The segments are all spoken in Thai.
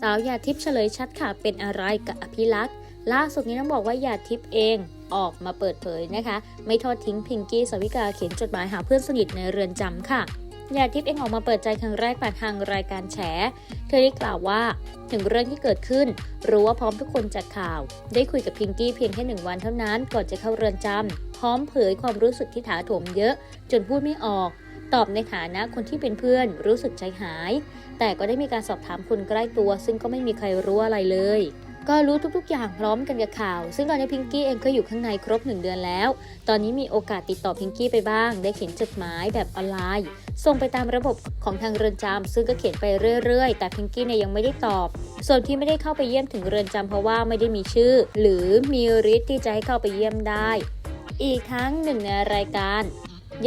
สาวหยาดทิพย์เฉลยชัดค่ะเป็นอะไรกับอภิลักษ์ล่าสุดนี้ต้องบอกว่าหยาดทิพย์เองออกมาเปิดเผยนะคะ ไม่ทอดทิ้งพิงกี้สวิกาเขียนจดหมายหาเพื่อนสนิทในเรือนจำค่ะหยาดทิพย์เองออกมาเปิดใจครั้งแรกผ่านทางรายการแฉ เธอได้กล่าวว่าถึงเรื่องที่เกิดขึ้น รู้ว่าพร้อมทุกคนจากข่าว ได้คุยกับพิงกี้เพียงแค่หนึ่งวันเท่านั้นก่อนจะเข้าเรือนจำพร้อมเผยความรู้สึกที่ถาโถมเยอะ จนพูดไม่ออก ตอบในฐานะคนที่เป็นเพื่อนรู้สึกใจหาย แต่ก็ได้มีการสอบถามคนใกล้ตัว ซึ่งก็ไม่มีใครรู้อะไรเลย ก็รู้ทุกๆ อย่างพร้อมกันกับข่าว ซึ่งตอนนี้พิงกี้เองก็อยู่ข้างในครบหนึ่งเดือนแล้ว ตอนนี้มีโอกาสติดต่อพิงกี้ไปบ้าง ได้เขียนจดหมายแบบออนไลน์ ส่งไปตามระบบของทางเรือนจำซึ่งก็เขียนไปเรื่อยๆ แต่พิงกี้เนี่ยยังไม่ได้ตอบ ส่วนที่ไม่ได้เข้าไปเยี่ยมถึงเรือนจำเพราะว่าไม่ได้มีชื่อ หรือมีฤทธิ์ที่จะให้เข้าไปเยี่ยมได้ อีกทั้งหนึ่งในรายการ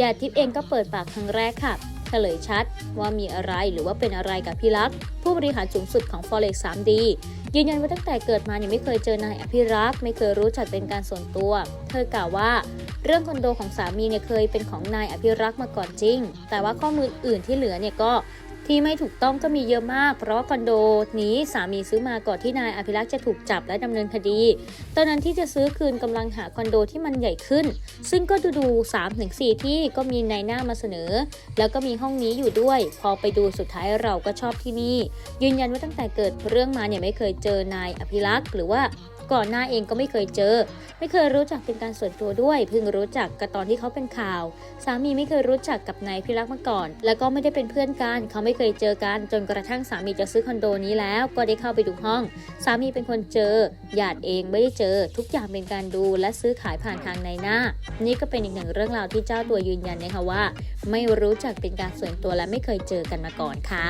ยาทิพย์เองก็เปิดปากครั้งแรกค่ะเฉลยชัดว่ามีอะไรหรือว่าเป็นอะไรกับพี่รักผู้บริหารสูงสุดของ Forex 3D ยืนยันว่าตั้งแต่เกิดมายังไม่เคยเจอนายอภิรักษ์ไม่เคยรู้จักเป็นการส่วนตัว เธอกล่าวว่าเรื่องคอนโดของสามีเนี่ยเคยเป็นของนายอภิรักษ์มาก่อนจริง แต่ว่าข้อมูลอื่นที่เหลือเนี่ยก็ ที่ไม่ถูกต้องก็มีเยอะมาก เพราะคอนโดนี้สามีซื้อมาก่อนที่นายอภิรักษ์จะถูกจับและดำเนินคดี ตอนนั้นที่จะซื้อคืนกำลังหาคอนโดที่มันใหญ่ขึ้น ซึ่งก็ดูดู3ถึงที่ก็มีนายหน้ามาเสนอ แล้วก็มีห้องนี้อยู่ด้วย พอไปดูสุดท้ายเราก็ชอบที่นี่ ยืนยันว่าตั้งแต่เกิดเรื่องมาเนี่ยไม่เคยเจอนายอภิรักษ์หรือว่า ก่อนหน้าเองก็ไม่เคยเจอ ไม่เคยรู้จักเป็นการส่วนตัวด้วย เพิ่งรู้จักกันตอนที่เขาเป็นข่าว สามีไม่เคยรู้จักกับนายอภิรักมาก่อน แล้วก็ไม่ได้เป็นเพื่อนกัน เขาไม่เคยเจอกัน จนกระทั่งสามีจะซื้อคอนโดนี้แล้ว ก็ได้เข้าไปดูห้อง สามีเป็นคนเจอหยาดเองไม่ได้เจอ ทุกอย่างเป็นการดูและซื้อขายผ่านทางในหน้า นี่ก็เป็นอีกหนึ่งเรื่องราวที่เจ้าตัวยืนยันนะคะว่า ไม่รู้จักเป็นการส่วนตัวและไม่เคยเจอกันมาก่อนค่ะ